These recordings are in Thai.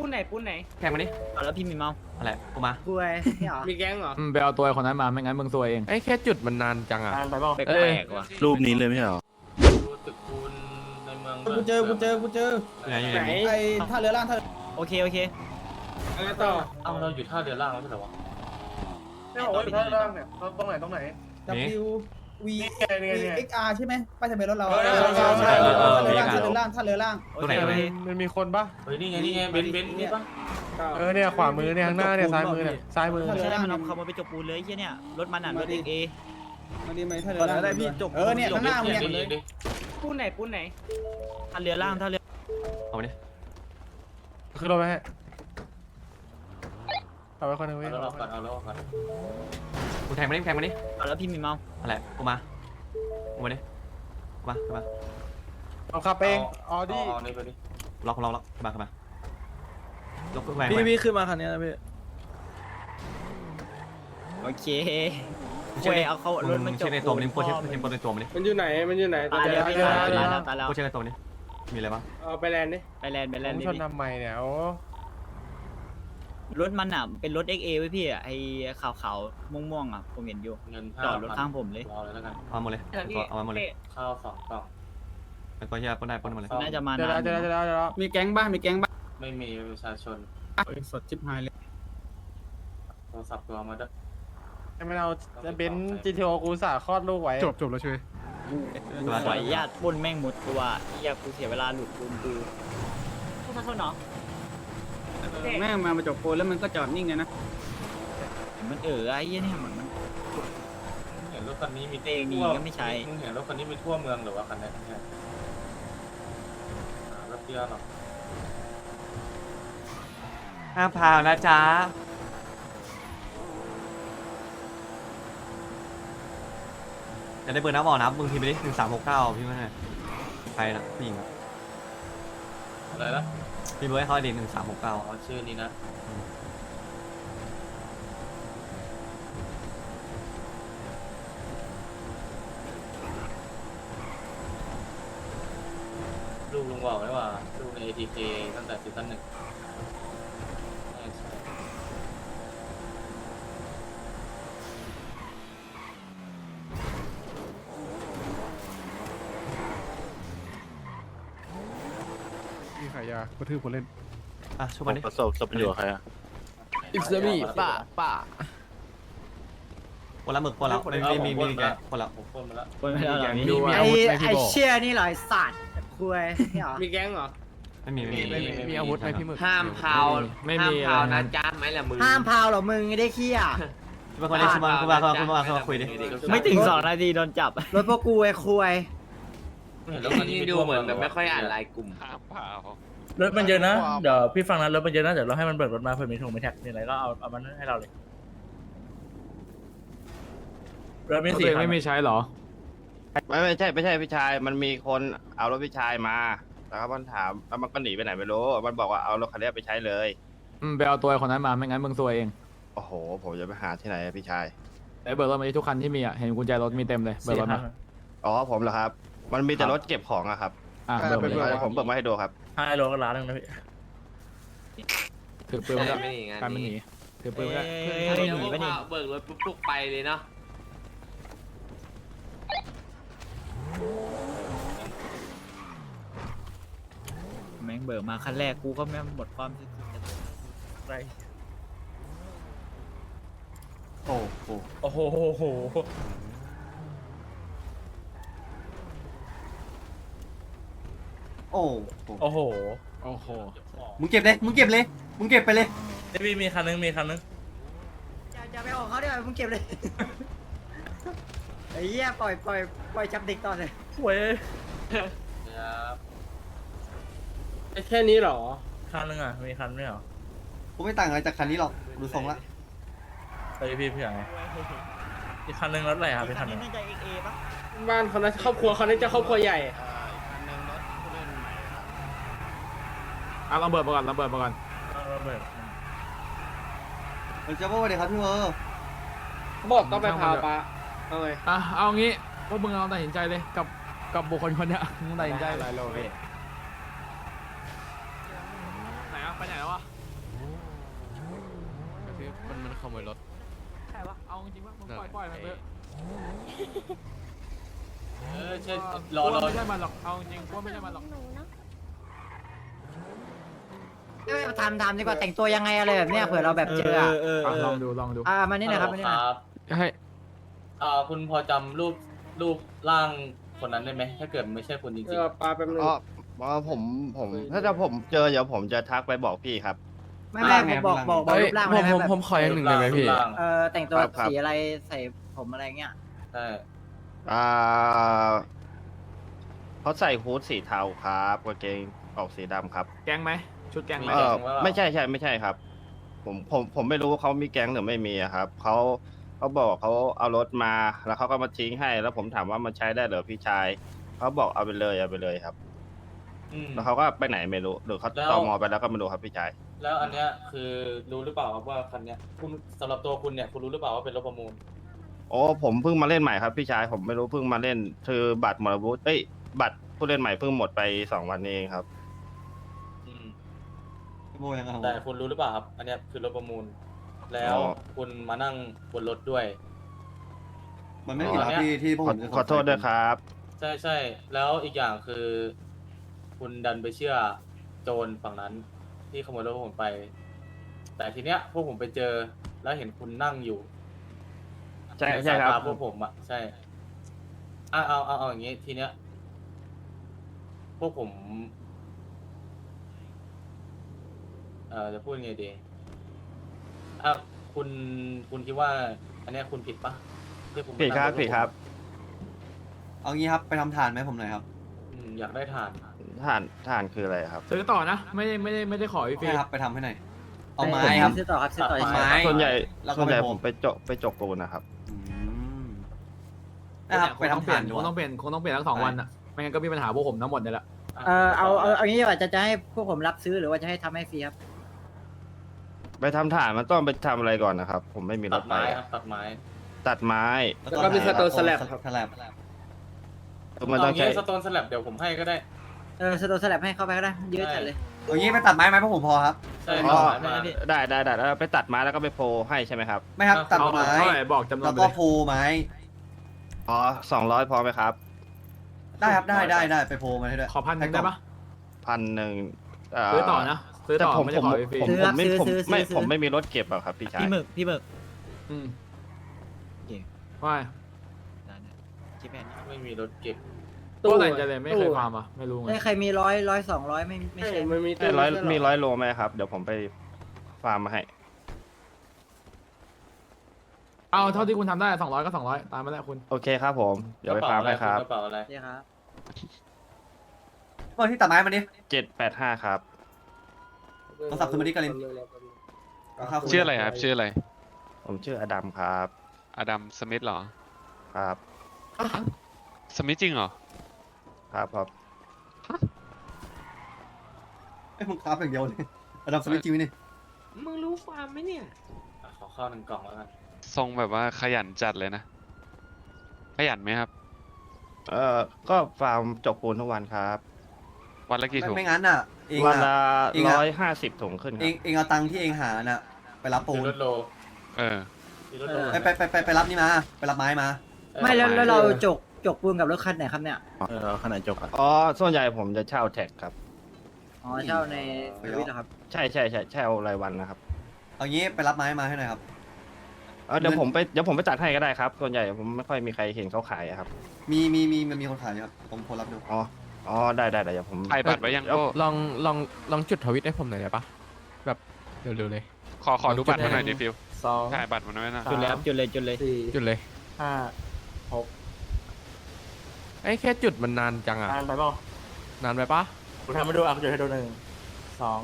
ปูนไหนปูนไหนแข่งมาดิเอาแล้วพี่มีเมาอะไรกูมากูไอ้เหรอมีแก๊งเหรออืมไปเอาตัวไอ้คนนั้นมาไม่งั้นมึงซวยเองไอ้แค่จุดมันนานจังอะ แปลเอ้ยกๆว่ะรูปนี้เลยไม่ใช่เหรอตึกปูนในเมืองกูเจอกูเจอกูเจอไหนอยู่ไหนไหนไอ้ท่าเรือล่างท่าโอเคโอเคอะไรต่อเอ้าเราอยู่ท่าเรือล่างแล้วไม่ใช่เหรอวะไม่บอกว่าอยู่ท่าล่างเนี่ยตรงไหนตรงไหน W V นี่ไงนี่ไง V นี่ไง X R ใช่ไหมป้ายทะเบียนรถเราเออใช่ใช่ เออเออ ท่าเรือล่างเออท่าเรือล่างท่าเรือล่างโอตัวเคไหนโอเคมันมีคนปะเฮ้ยนี่ไงนี่ไงเบนซ์เบนซ์นี่ปะเออเนี่ยขวามือเนี่ยข้างหน้าเนี่ยซ้ายมือเนี่ยซ้ายมือท่าเรือใช่ล่าง มันเอาขโมยไปจกปูนเลยไอ้เหี้ยเนี่ยรถมันอะรถเอกเอมาดีไหมท่าเรือล่างได้พี่จบเออเนี่ยข้างหน้ามึงเนี่ยนี่ดิปูนไหนปูนไหน ท่าเรือล่างท่าเรือเอามาดิคือเราไปให้เอาไว้คนหนึงเอาไว้แล้วก่อนเอาแล้วก่อน กูแข่งมาดิแข่งมาดิเอาแล้วพี่มีเมาอะไรกูมากูมาดิกูมากูมาเอาขับเองออดีดี้นี่ไปดิล็อกล็อกล็อกมาเข้ามาล็อกแหวนพี่พี่ขึ้นมาคันนี้นะพี่โอเคเว้ยเอาเขารถมันจเช็กคในตัวมันดิโคเช็คเช็คในตัวมันดิมันอยู่ไหน มันอยู่ไหนตายแล้วพี่ตายแล้วตายแล้วตายแล้วโคเช็คในตัวมันดิมีอะไรบ้างเอาไปแลนด์ดิไปแลนด์ไปแลนด์ผมดิชนทำไมเนี่ยโอ้ รถมันอะเป็นรถ XA ไว้พี่อะไอ้ขาวๆม่วงๆอะผมเห็นอยู่เงินจอดรถข้างผมเลยรอเลยแล้วกันเอาหมดเลยเอามาหมดเลยข้าวสองกล่องแล้วก็แยกปนได้ปนหมดเลยน่าจะมาเดี๋ยวนานเดี๋ยวเดี๋ยวเดี๋ยวเดี๋ยวมีแก๊งบ้างมีแก๊งบ้างไม่มีประชาชนสดชิบหายเลยโทรศัพท์ตัวมาด้วยให้มันเอาจะเบนซ์ GTO กูสาคลอดลูกไว้จบจบแล้วช่วยขออนุญาตปล้นแม่งหมดตัวอยากกูเสียเวลาหลุดปูนกูประชาชนเหรอ แม่งมามาจบโปนแล้วมันก็จอดนิ่งเลยนะมันเออไอ้เหี้ยเนี่ยเหมือนมันเห็นรถคันนี้มีเองนี่ก็ไม่ใช้มึงเห็นรถคันนี้มีทั่วเมืองหรือว่าคันไหนคันไหนรถเดียวหรอห้ามพาวนะจ๊ะจะได้เบอร์น้ำบอกนะมึงทีไปดิหนึ่งสามหกเก้าพี่ไม่ให้ใครนะผู้หญิงอะอะไรนะ พี่เบอร์ให้เขาดีหนึ่งสามหกเก้าอ๋อชื่อนี้นะ ลูกลุงบอกไว้ว่าลูกใน ATK ตั้งแต่ซีซั่นหนึ่งใช่ใช่ มีขายยากระทืบคนเล่น อะช่วยมันดิประสบสบประโยชน์ใครอะอิสมีป่าป่าคนละหมึกคนละไม่ไม่มีมีมีแกคนละผมพ่นมาแล้วปล้นไม่ได้หรอกนี่ดูไอ้ไอ้เชี่ยนี่หลายสัตว์คุยเหรอมีแก๊งเหรอไม่มีไม่มีไม่มีมีอาวุธไหมพี่หมึกห้ามพาวไม่ห้ามมีพาวอะไรนะนะจ้าไหมล่ะมึงห้ามพาวเหรอมึงไอ้ได้ขี้อะช่วยคนนี้ช่วยมันคุณมาคุณมาคุณมาคุยดิไม่ถึงสองนาทีโดนจับรถพวกกูไอ้คุยเห็นรถคันนี้นี่มีดูทั่วเหมืเมือองนแบบไม่ค่อยอ่านไลน์กลุ่ม รถมันเยอะนะเดี๋ยวพี่ฟังนะรถมันเยอะนะเดี๋ยวเราให้มันเบิกรถมาเผื่อมีถุงมีแท็กมีอะไรก็เอาเอามันให้เราเลยรถมีตัวสี่เองคันไม่มีใช้เหรอไม่ไม่ใช่ไม่ใช่พี่ชาย มันมีคนเอารถพี่ชายมาแล้วมันถามแล้วมันก็หนีไปไหนไม่รู้ มันบอกว่าเอารถคันนี้ไปใช้เลยอืมไปเอาตัวไอ้คนนั้นมาไม่งั้นมึงซวยเองโอ้โห ผมจะไปหาที่ไหนอะพี่ชายไอ้เบิร์รถมาที่ทุกคันที่มีอะเห็นกุญแจรถมีเต็มเลยเบิร์สี่รถคัมานอ๋อผมเหรอครับ มันมีแต่ครับรถเก็บของอะครับอะเบิร์มาเดี๋ยวผมเปิดมาให้ดูครับ ห้าโลก็ล้านหนึงนะพี่ถือปืนมาด้วยไม่หนีงานการมันหนีถือปืนมาด้วยเฮ้ยหนีไปดิเบิกรถปุ๊บๆไปเลยเนาะแม่งเบิกมาคันแรกกูก็แม่งหมดความที่จะอะไรโอ้โหโอ้โห โหโหโอ้โอ้โหโอ้โห มึงเก็บเลย มึงเก็บเลย มึงเก็บไปเลยเอ้ยพี่มีคันนึงมีคันนึงอย่าอย่าไปออกเขาเดี๋ยวมึงเก็บเลย ไอ้เหี้ยปล่อยปล่อยปล่อยจับเด็กต่อเลยเว้ยครับไอ้แค่นี้เหรอ คันนึงอะมีคันไม่เหรอกูไม่ต่างอะไรจากคันนี้หรอกดูทรงละไปพี่พี่ไงอีกคันนึงรถอะไรครับพี่คันนึงน่าจะ XA ปะบ้านเขานะครอบครัวเขาน่าจะครอบครัวใหญ่อะ ลองเบิร์มาก่อนลองเบิร์มาก่อนเอาระเบิดมันจะบอกว่าเดี๋ยวครับพี่เบอร์เขาบอกต้องไปพาวปะเอาไงอะเอางี้พวกมึงเอาตัดสินใจเลยกับกับบุคคลคนเนี้ยมึงตัดสินใจเลยโลพี่ไหนอะไปไหนแล้ววะมันมันขโมยรถใช่ปะเอาจริงๆว่ามึงปล่อยปล่อยมันเถอะเออใช่รรอรอไม่ใช่มันหรอกเอาจริงว่าไม่ใช่มันหรอก เอ้ย ทำทำดีกว่าแต่งตัวยังไงอะไรแบบเนี้ยเผื่อเราแบบเจออะเอออะลองดูลองดูอ่ามานี่หนะครับมานี่หนะครับให้อ่าคุณพอจำรูปรูปร่างคนนั้นได้ไหมถ้าเกิดไม่ใช่คุณจริงเออปลาแป๊บนึง อ๋ออ๋อผมผม ถ้าจะผมเจอเดี๋ยวผมจะทักไปบอกพี่ครับ ไม่ไม่ผมบอกบอกบอกรูปร่างมาได้ไหมแบบขออย่างหนึ่งได้ไหมพี่ รูปร่างเออแต่งตัวครับครับ สีอะไรใส่ผมอะไรเงี้ยใช่อ่าเขาใส่ฮู้ดสีเทาครับกางเกงออกสีดำครับ แก๊งไหม ชุดแก๊งไหม เออไม่ใช่ใช่ไม่ใช่ครับ ผมผมผมไม่รู้เขามีแก๊งหรือไม่มีอะครับเขาเขาบอกเขาเอารถมาแล้วเขาก็มาทิ้งให้ แล้วผมถามว่ามันใช้ได้เหรอพี่ชายเขาบอกเอาไปเลยเอาไปเลยครับ อืม แล้วเขาก็ไปไหนไม่รู้หรือเขาแล้ว ตอมอไปแล้วก็ไม่รู้ครับพี่ชาย แล้วอันเนี้ยคือรู้หรือเปล่าครับว่าคันเนี้ยคุณสำหรับตัวคุณเนี่ยคุณรู้หรือเปล่าว่าเป็นรถประมูล โอ้ผมเพิ่งมาเล่นใหม่ครับพี่ชายผมไม่รู้เพิ่งมาเล่นคือบัตรมรบุตเอ้ยบัตรผู้เล่นใหม่เพิ่งหมดไปสองวันนี้เองครับอืม โมยังไงแต่คุณรู้หรือเปล่าครับ อันเนี้ยคือรถประมูล แล้วอ๋อ คุณมานั่งบนรถด้วย มันไม่ผิดหรอกพี่ที่พวกขผอมจะขอโทษด้วยครับ ใช่ใช่แล้วอีกอย่างคือ คุณดันไปเชื่อโจรฝั่งนั้น ที่ขโมยรถพวกผมไป แต่ทีเนี้ยพวกผมไปเจอแล้วเห็นคุณนั่งอยู่ใช่นใช่สายครับ ตาพวกผมอะใช่อะเอาเอาเอาอย่างงี้ทีเนี้ย พวกผม เอ่อจะพูดยังไงดีอะคุณคุณคิดว่า อันเนี้ยคุณผิดปะที่คุณผิดครับมานั่งผิดครับเอางี้ครับไปทำฐานไหมผมหน่อยครับอืมอยากได้ทานทานทานคืออะไรครับ ซื้อต่อนะ ไม่ได้ไม่ได้ไม่ได้ขอฟรีใช่ครับไปทำให้หน่อยเอาไม้ไปครับ ซื้อต่อครับซื้อต่อตัดใช่ไม้ไหมส่วนใหญ่แล้วก็ส่วนใหญ่ไปโพผมไปจกไปจกปูนนะครับ อืมๆนะครับคไปงต้องทำเปลี่ฐายนนดูคงต้องเปลี่ยนคงต้องเปลี่ยนทั้งสองวันอะไม่งั้นก็มีปัญหาพวกผมทั้งหมดเนี่ยแหละ เออเอาเอาเอางี้ดีกว่าจะจะให้พวกผมรับซื้อหรือว่าจะให้ทำให้ฟรีครับ ไปทำฐานมันต้องไปทำอะไรก่อนนะครับ ผมไม่มีรตัถดไปไม้ครับตัดไม้ตัดไม้แล้วก็มีสโตนสแลบครับสแลบมันเอาต้องงี้ใช้สโตนสลับเดี๋ยวผมให้ก็ได้ เออสโตนสลับให้เข้าไปก็ได้เยอะจัดเลย เอางี้ไปตัดไม้ไหมพวกผมพอครับ ใช่อ๋อ ตัดไม้มา ได้ได้ได้แล้วไปตัดไม้แล้วก็ไปโพลให้ใช่ไหมครับไม่ครับตัดเอาไม้เท่าไหร่บอกจำนวแล้นวไปก็เลยภูไม้อ๋อสองร้อยพอไหมครับได้ครับได้ได้ได้ไปโพมาให้ด้วยขอพันหนึ่งได้ปะพันหนึ่งเซื้อต่อนะ ซื้อแต่ต่อผมไม่ผได้มขอฟรีผมซื้อผมไม่ซื้อผมซื้อไม่ซื้อ ผมไม่มีรถเก็บอะครับพี่ชายพี่หมึกพี่หมึกอืมโอเค ว่าคิดแผนไม่มีรถเก็บตัวไหนจะเลยไม่เคยฟาร์มอะไม่รู้ไงเอ้ยใครมีร้อยร้อยสองร้อยไม่ไม่ใช่ มันมีแต่ร้อยมีร้อยโลไหมครับ เดี๋ยวผมไปฟาร์มมาให้ เอาเท่าที่คุณทำได้สองร้อยก็สองร้อยตามมาแล้วคุณ โอเคครับผม เดี๋ยวไปฟาร์มให้ครับกระเป๋าอะไรนี่ครับเปิดที่ตัดไม้มาดิเจ็ดแปดห้าครับ โทรศัพท์คืนมาดิกาลินชื่ออะไรครับชื่ออะไรผมชื่ออดัมครับอดัมสมิธเหรอครับสมิธจริงเหรอครับครับไอ้ยมึงคราฟอย่างเดียวเลยอดัมสมิธจริงไหมนี่มึงรู้ฟาร์มไหมเนี่ยอะขอข้าวหนึ่งกล่องแล้วกันทรงแบบว่าขยันจัดเลยนะ ขยันไหมครับ เอ่อก็ฟาร์มจกปูนทุกวันครับ วันละกี่ไม่ถุง ไม่งั้นอะเองวันอะละเองอะ ร้อยห้าสิบถุงขึ้นคเอรับงเองเอาตังค์ที่เองหาน่ะไปรับปูซื้อนรถโลเออซื้อรถโลไปไปไปไปไปรับนี่มา ไปรับไม้มา ไม่แล้วแล้วเราจกจกปูนกับรถคันไหนครับเนี่ย เออขนาดจบอะอ๋อส่วนใหญ่ผมจะเช่าแท็กครับ อ๋อเช่าในทวิตเหรอครับ ใช่ใช่ใช่เช่ารายวันนะครับเอางี้ไปรับไม้มาให้หน่อยครับ เออเดี๋ยวเงินผมไปเดี๋ยวผมไปตัดให้ก็ได้ครับ ส่วนใหญ่ผมไม่ค่อยมีใครเห็นเขาขายอะครับ มีมีมีมันมีคนขายอยู่ครับผมผมรับดู อ๋อ อ๋อได้ได้ได้เดี๋ยวผมถ่ายบัตรไว้ยังโก้ลองลองลองจุดทวิตให้ผมหน่อยได้ปะแบบเร็วๆเลย ขอขอดูบัตรมาหน่อยดิฟิวสองถ่ายบัตรมาหน่อยนะจุดเลยครับจุดเลยจุดเลยสี่จุดเลยห้าหกไอ้แค่จุดมันนานจังอะอ่านไปเปล่านานไปปะกูทำมาดูอะกูจะให้ดูหนึ่งสอง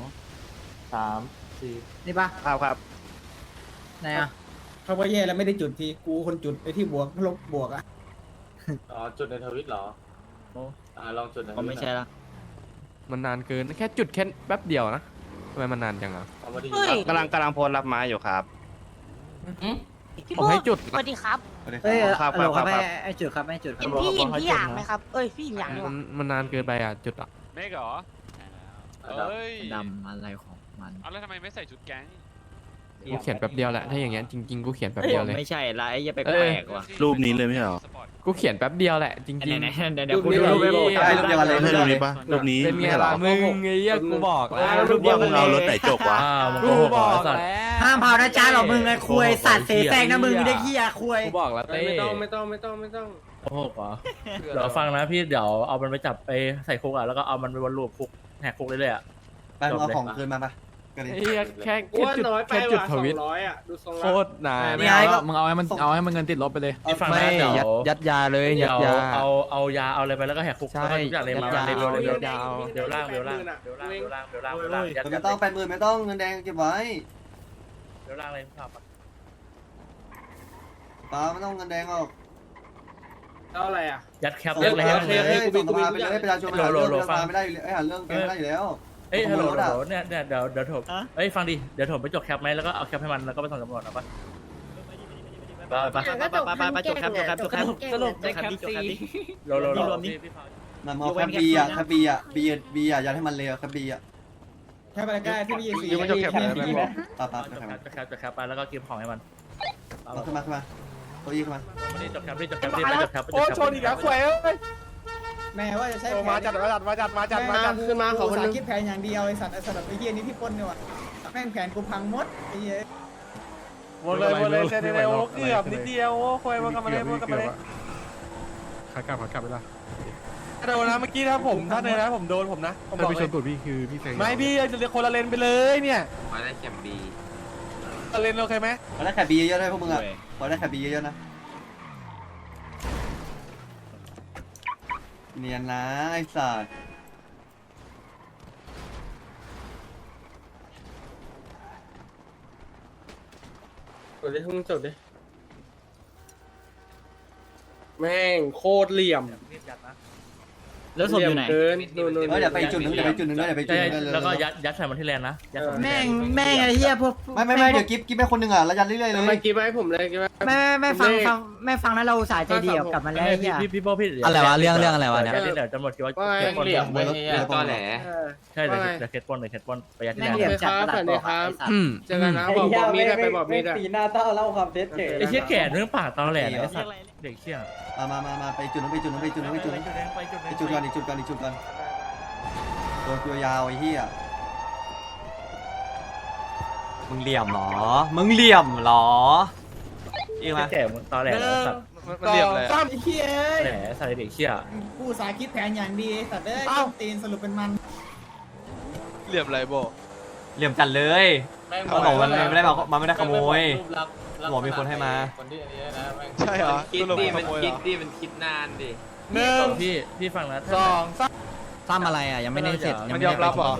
สามสี่นี่ปะครับครับไหนอะเขาว่าแย่แล้วไม่ได้จุดทีกูคนจุดไอ้ที่บวกลบบวกอะอ๋อจุดในทวิตเหรอโอ้อ่าลองจุดในทก็วิตไม่ใช่ละมันนานเกินแค่จุดแค่แป๊บเดียวนะทำไมมันนานจังอะเอามาดีกำลังกำลังโพลรับไม้อยู่ครับผมให้จุดสวัสดีครับเอ้ยครับฮัลโหลครับครับให้ให้จุดครับให้จุดครัเห็บนพี่หยินพี่อย่างไหมครับ เอ้ยพี่หยินอย่างดีกมัว่านมันนานเกินไปอะจุดอะ เมกเหรออะเอ้ยดำอะไรของมัน เอาแล้วทำไมไม่ใส่ชุดแก๊งเกูเขียนแป๊บเดียวแหละถ้าอย่างเงี้ยจริงๆกูเขียนแป๊บเอ้ยเดียวเลย ไม่ใช่ละไอ้เหี้ยไปเอ้แปยลกว่ะรูปนี้เลยไม่ใช่เหรอ กูเขียนแป๊บเดียวแหละจริงไหนๆไหนๆเดี๋ยวเดี๋ยวกูดูรูปไปบอกได้รูปเดียวกันเลยไม่ใช่รูปนี้ปะรูปนี้เป็นไงไม่ใช่เหรล่ะอมึงไอ้เหี้ยกูบอกแล้วรูปเดียวกันเอารถไหนจกวะอ้าวมึงกูโกหกบอกเหรอไอ้สัตว์แล้วห้ามเผานะจ้าหรอกมึงไอ้คุยสัตว์เสแสร้งนะมึงเด็กเฮียคุยกูบอกแล้วเต้ไม่ต้องไม่ต้องไม่ต้องไม่ต้องโกหกเหรอเดี๋ยวฟังนะพี่เดี๋ยวเอามันไปจับไปใส่คุกอะแล้วก็เอามันไปวนลูปคุกแหกคุกเรื่อยๆอะ ไปมึงเอาของคืนมาปะ ก็ดีไอ้เหี้ยแค่กูแค่ว่าจุดน้อยไปแค่จุดว่ะทสอวิตงร้อยอะ ดูทรงโคแล้วตรนานไม่ไงก็มึงเอาให้มันเอาให้มันเงินติดลบไปเลยพี่ฟังนะเดี๋ยวยัดยาเลยเดี๋ยัยวดยา เอาเอายาเอาอะไรไปแล้วก็แหกคุกใช่แล้วก็ทุกอย่างเลยมายัดยา เร็วๆเร็วยาวๆเดี๋ยวล่างเดี๋ยวล่างเดี๋ยวล่างเดี๋ยวล่างเดี๋ยวล่างเดี๋ยวล่างยัดไม่ต้องแปดหมื่นไม่ต้องเงินแดงเก็บไว้เดี๋ยวล่างเลยพี่ครับป้าไม่ต้องเงินแดงหรอกเอาอะไรอะยัดแคปส่งเล็กสๆภาเลยไปเลยส่งสภาไปเลยประชาชนมาหาเรื่องเรื่องมาไม่ได้อยู่แล้วหาเรื่องแกไม่ได้อยู่แล้ว เอ้ยฮัลโหลขโมยรถฮัลอะโหลเนี่ยเนี่ยเดี๋ยวเดี๋ยวถมเอ้ยฟังดิเดี๋ยวถมไปจกแคปไหมแล้วก็เอาแคปให้มันแล้วก็ไปส่งตำรวจเอาปะไปไปไปไปไปไปจบครับจบครับจบครับสรุปจบครับจบครับโลโลโลรวมนี่พี่ฟังมันมองแคปบีอะแคปบีอะบีบีอะยัดให้มันเลยแคปบีอะแค่ไปใกล้ที่พี่ยิงสียังไม่จบแคปเลยนะแม่บอกป้าป้าจไปกทำแคไมปจกแคปจกแคปไปแล้วก็กินของให้มันเอาขึ้นมาขึ้นมาตัวยี่ขึ้นมาวันนี้จกแคปนี่จกแคปนี่ไปจกแคปไปจโอ้กแคปชนอีกแล้วคุยเอ้ย แม่ว่าจะใช้มาจัดมาจัดมาจัดมาจัดมาจัดขึ้นมาขอคนนึงคิดแผนอย่างเดียวไอ้สัตว์ไอ้สัตว์ไอ้เหี้ยนี่พี่ปนเนี่ยว่ะแม่งแผนกูพังหมดไอ้เหี้ยหมดเลยหมดเลยเซนเนโอเกือบนิดเดียวโอ้คุยมันกลับมาเลยมันกลับมาเลยขากลับขากลับไปละโดนนะเมื่อกี้ถ้าผมถ้าเนยนะผมโดนผมนะผมบถ้าอกไปเลชยนตูดพี่คือพี่แซงไม่พี่จะคนละเลนไปเลยเนี่ยมาได้แคมบีเลนโอเคไหมขอได้แคปบีเยอะๆได้พวกมึงอะขอได้แคปบีเยอะๆนะ เนียนนะไอ้สัตว์จดดิมึงจดดิแม่งโคตรเหลี่ยมแล้วศพอยู่ไหน เกินนู่นนู่นเออเดี๋ยวไปจุดหนึงเดี๋ยวไปจุดหนึงด้วยเดี๋ยวไปจุดใช่หนึงด้วยเลยแล้วก็ยัดยัดใส่มันที่แลนนะยัดใส่มันที่แม่แลงนแม่งไอ้เฮียพวกไม่ไม่ไม่เดี๋ยวกิ๊บกิ๊บให้คนหนึ่งอะแล้วยัดเรื่อยๆเลยไม่กินให้ผมเลยกินไม่ไม่ไม่ฟังฟังไม่ฟังนะเราอุตสาห์ใจดีกับกับมันแล้วไอ้เฮียพี่พี่โป้พี่อะไรวะเรื่องเรื่องอะไรวะเนี่ยเดี๋ยวตำรวจคิดว่าแม่งเหลี่ยมเว้ยไอ้เหี้ยตอแหล ใช่เดี๋ยวเดี๋ยวเคสปนเดี๋ยวเคสปนไปยัดที่แม่งแลเหลี่ยนมจัดประหลาดบอกไอ้สัตว์ อืมเจอกันนะบอกบอกมีดได้ไปบอกมีดได้สีหน้าเต้าเล่าความเท็จเฉยไอ้เชี่ยแก่เรื่องปากตอแหลไอ้สัตว์เด็กเชี่ยมามามามาไปจุดนึงไปจุดนึงไปจุดนึงไปจุดนึงไปจุดไปจุดก่อนอีกจุดก่อนอีกจุดก่อนโดนตัวยาวไอ้เหี้ยมึงเหลี่ยมหรอ มึงเหลี่ยมหรอ อีกไหมแก่มึงตอแหลสัตว์มันเรียบเลยสามเฮียแหลใส่เด็กเชี่ยกูสาคิดแผนอย่างดีสัตว์เอ้ยตีนสรุปเป็นมัน เรียบอะไรโบ เหลี่ยมจัดเลยเขาบอกมันไม่ได้มามันไม่ได้ขโมยรูปลักษณ์ลักษณะบอกมีคนให้มา คนที่อันนี้นะแม่งใช่เหรอสรุปขโมยเหรอหนึ่งพี่พี่ฟังนะสองสามซ้ำอะไรอะยังไม่ได้เสร็จมันยอมรับเหรอ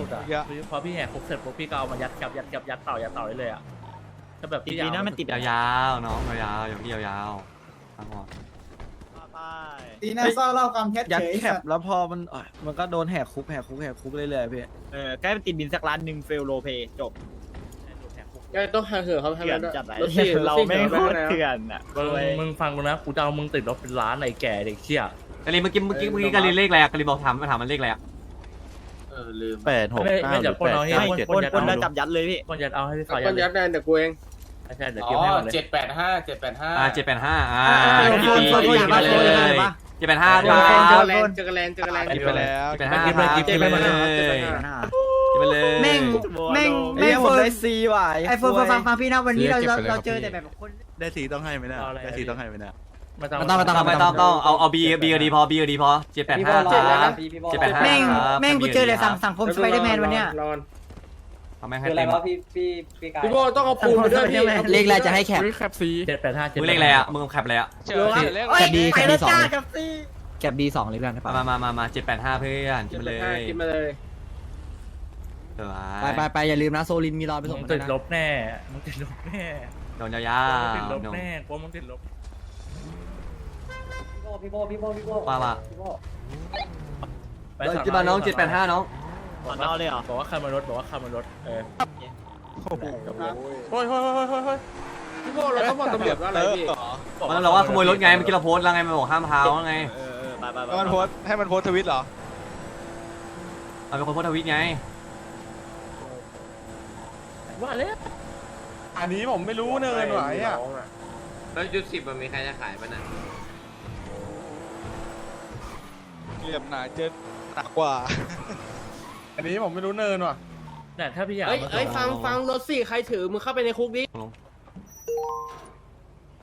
พอพี่แหกคุกเสร็จปุ๊บพี่ก็เอามายัดกับยัดกับยัดต่อยัดต่อได้เลยอะ ถ้าแบบอีพี่กทีนะมันติดยาวๆน้องยาวๆอย่างที่ยาวๆทั้งหมดตีหน้าเศร้าเล่าความแคทยัดเฉยแคปแล้วพอมันอะมันก็โดนแหกคุกแหกคุกแหกคุกเรื่อยๆพี่เออใกล้ไปติดบินสักล้านหนึ่งเฟลโลเปจบต้องหาเหอะเขาทำเถื่อนแล้วจัดไรรถสี่เราไม่โคตรเถื่อนอะมึงมึงฟังกูนะกูจะเอามึงติดรถเป็นล้านไอ้แก่เด็กเชี่ยกะลีเมื่อกี้เมื่อกี้เมื่อกี้กะลีเลขอะไรอะกะลีบอกถามมาถามมันเลขอะไรอะเออลืมแปดหกไม่เก้าไม่หรืจะอปนแปดเอาให้เก้าปนเจ็ดปนยัดคนละจับยัดเลยพี่ปนยัดเอาให้พี่ก็ฝ่ายยัดยัดได้แต่กูเอง ใช่เดี๋ยวอ๋เก็บให้อมันเลย เจ็ดแปดห้าเจ็ดแปดห้าอ่าเจ็ดแปดห้าอ่าโฟนกี่ปีโฟนโฟนกี่ปีเลยเจ็ดแปดห้าเจคอรักันเจบอกันแลนเจอกันแลนเจอกันแลนกินไปแล้วเจ็ดแปดห้าครับกินไปเลยเจ็ดไปเลยเจ็ดไปเลยแม่งแม่งเอ้แม่ยงผโฟมนได้ซีว่ะไอโฟนฟังฟังพี่นะวันนี้เราเราเราเจอแต่แบบคน ได้สีต้องให้ไหมเนี่ยได้สีต้องให้ไหมเนี่ยไม่ต้องไม่ต้องไม่ต้องต้องเอาเอาบีบีก็ดีพอบีก็ดีพอเจ็ดแปดห้าครับเจ็ดแปดห้าแม่งครับแม่งกูเจอแต่สังสังคมสไปเดอร์แมนวันเนี้ยรอน ทำไมให้เต็มพี่โบต้องเอาปูนไปด้วยพี่เลขอะไรจะให้แคป แคปซีเจ็ดแปดห้ามึงเลขอะไรอะ มึงแคปอะไรอะ เจอเลขโอ้ยแคปดีไปแคปดีแล้วสองจ้าเลยกับซี่แคปดีสองเลยกันใช่ปะมามามามาเจ็ดแปดห้าเพื่อนกินไปเลยกินมาเลยเออไปไปไปอย่าลืมนะโซลินมีรอไปส่งมึงมันด้ติวยดนะลบแน่มึงติดลบแน่โดนยามึงติดลวบๆแน่กลัวมึงติดลบว่าว่าไปสั่งกี่บาทน้องเจ็ดแปดห้าน้อง ตอนนอกเลยเหรอ บอกว่าขับมารถบอกว่าขับมารถเออโอ้ยโอ้ยโอ้ยโอ้ยโอ้ยพี่โบเราต้องบอกตำรวจว่าอะไรพี่มันเราว่าขโมยรถไงเมื่อกี้เราโพสต์แล้วไงมันบอกห้ามเท้าไงเออเออไปไปไปให้มันโพสต์ให้มันโพสต์ทวิตเหรอเอาเป็นคนโพสต์ทวิตไงว่าเลยอันนี้ผมไม่รู้เนินไหวอะแล้วจุดสิบมันมีใครจะขายป่ะนะเหลี่ยมหนาเจนหนักกว่า อันนี้ผมไม่รู้เนินว่ะแต่ถ้าพี่อยากเอ้ยเอ้ยฟังฟังรถสี่ใครถือมึงเข้าไปในคุกดิ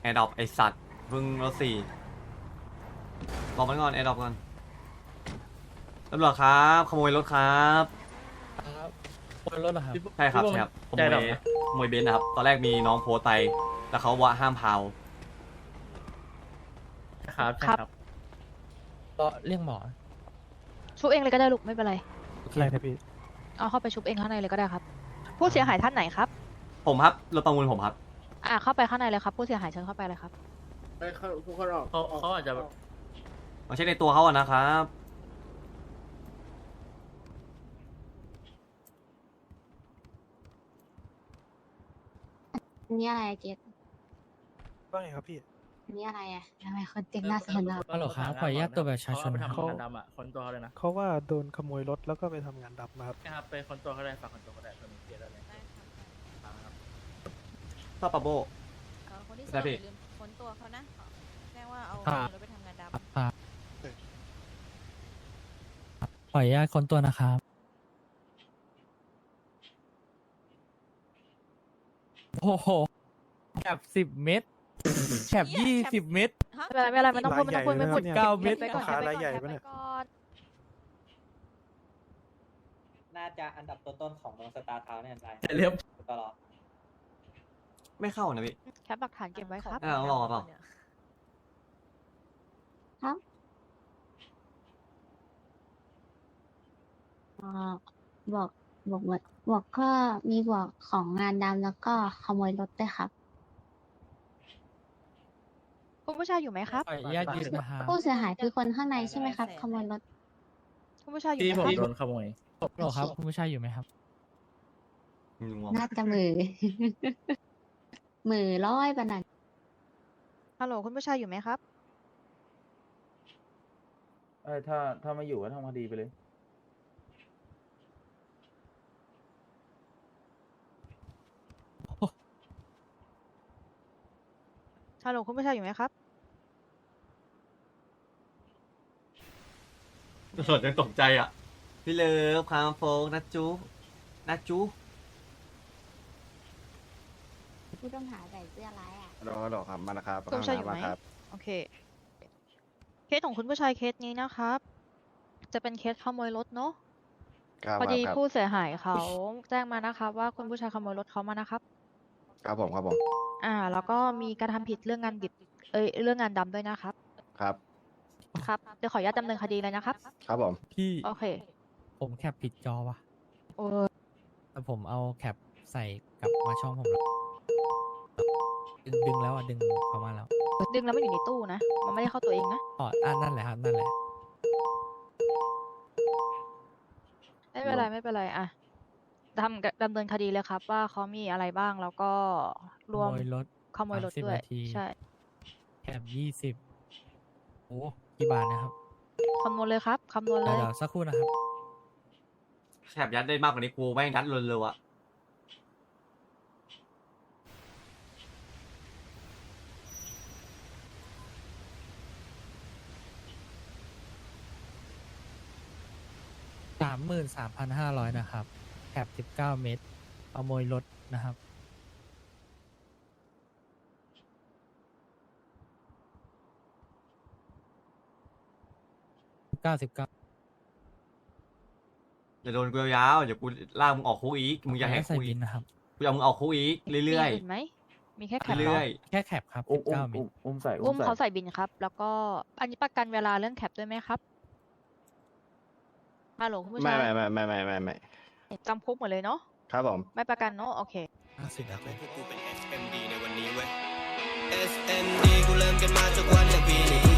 แอร์ดรอปไอสัตว์เพิ่งรถสี่บอกมันก่อนแอร์ดรอปก่อนตำรวจครับ ขโมยรถครับรถเหรอครับ ใช่ครับใช่ครับขโมยขโมยเบนซ์นะครับ ตอนแรกมีน้องโพสต์ไป แล้วเขาว่าห้ามเผาครับครับ ก็เรียกหมอ ชุบเองเลยก็ได้ลูกไม่เป็นไร อะไรนะพี่ เอาเข้าไปชุบเองข้างในเลยก็ได้ครับ ผู้เสียหายท่านไหนครับ ผมครับรถประมูลผมครับ อ่าเข้าไปข้างในเลยครับ ผู้เสียหายเชิญเข้าไปเลยครับ ไปเข้าคุกเขาออกเขาเขาอาจจะ มาเช็คในตัวเขาอะนะครับ นี่อะไรเจสว่าไงครับพี่ นี่อะไรอะทำไมคนเต็งหน้าสนอะฮัลโหลครับขออนุญาตตัวประชาชนเขาดำอะคนตัวเขาเลยนะเขาว่าโดนขโมยรถแล้วก็ไปทำงานดับมาครับครับไปคนตัวเขาได้ฝากคนตัวเขาได้คนมีเกียรติอะไรต่อปะโบคนที่ได้พี่ลืมค้นตัวเขานะแจ้งว่าเอาครับรถไปทำงานดขออนุญาตคนตัวนะครับ โอ้โหแคบสิบเมตร แคบยี่สิบเมตรำไม่เป็นไรไม่เป็นไรไม่ต้องพูดไม่ต้องพูดไม่พูดรายใหญ่เลยนะเนี่ยเก้าเมตรไปก่อนขาไปรายใหญ่ก่อนปะเนี่ยไปก่อนน่าจะอันดับต้นๆของเมืองสตาร์ทาวน์เนี่ยนายเรียบ ตลอดไม่เข้านะพี่ แคปหลักฐานเก็บไว้ครับอ่าลองเอาเปล่าบอกบอกว่าบอกก็มีบอกของงานดำแล้วก็ขโมยรถด้วยครับ คุณผู้ชายอยู่ไหมครับ ขออนุญาตยืนนะครับผู้เสียหายคือคนข้างในใช่ไหมครับขโมยรถ คุณผู้ชายอยู่ที่ไหมผมครับโดนขโมยหรอครับ คุณผู้ชายอยู่ไหมครับอืมงงน่าจะมือ มือร้อยปะนันฮัลโหลคุณผู้ชายอยู่ไหมครับ เออถ้าถ้าไม่อยู่ก็ทำคดีไปเลย ฮัลโหลคุณผู้ชายอยู่ไหมครับ ตำรวจยังตกใจอะ พี่เลิฟคามโฟกนัดจูนัดจูผู้ต้องหาใส่เสื้อลายอะ รอรอครับมานะครับคุณผู้ชายอยู่ไหมครับโอเค เคสของคุณผู้ชายเคสนี้นะครับ จะเป็นเคสขโมยรถเนาะ ครับพอดีครับผู้เสียหายเขาแจ้งมานะครับว่าคุณผู้ชายขโมยรถเขามานะครับ ครับผมครับผม อ่า แล้วก็มีการทำผิดเรื่องงานดิบ เอ้ยเรื่องงานดำด้วยนะครับ ครับ ครับเดี๋ยวขออนุญาตดำเนินคดีเลยนะครับ ครับผม พี่โอเค ผมแคปผิดจอว่ะโอ้แต่ผมเอาแคปใส่กลับมาช่องผมแล้วดึงดึงแล้วอะดึงเข้ามาแล้วดึงแล้วมันอยู่ในตู้นะ มันไม่ได้เข้าตัวเองนะอ๋ออ่านั่นแหละครับนั่นแหละ ไม่เป็นไรไม่เป็นไรอะ ทำดำเนินคดีเลยครับ ว่าเขามีอะไรบ้างแล้วก็รวมขโมยรถขโมยรถ30ด้วยนาที ใช่แคปยี่สิบโอ้กี่บาทนะครับคำนวณเลยครับคำนวณเลเดี๋ยวย เดี๋ยวสักครู่นะครับแคบยัดได้มากกว่านี้กูแม่งยัดเร็วๆอะสามหมื่นสามพันห้าร้อยนะครับแคปสิบเก้าเมตรขโมยรถนะครับเก้าสิบเก้าอย่าโดนกูยาวๆเดี๋ยวกูลากมึงออกคุกอีกมึงอย่าแหกใส่คุกบิอีนกนะครับ กูจะเอามึงออกคุกอีกเรื่อยมีนไหมมีแค่แคปๆเหรเรื่ออยแค่แคปครับ อุ้สิมบอุ้มเก้าเมตอุ้มร อุ้มใส่อุ้มใส่เขาใส่บินครับ แล้วก็อันนี้ประกันเวลาเรื่องแคปด้วยไหมครับฮัลโหลคุณผู้ไม่ชายไม่ไม่ไม่ไม่ไม่ไม่ จำคุกหมดเลยเนาะครับผม ไม่ประกันเนาะโอเคสุดยอดเลยกูเป็น SMD ในวันนี้เว้ย SMD กูเริ่มกันมาจากวันเดบีนี่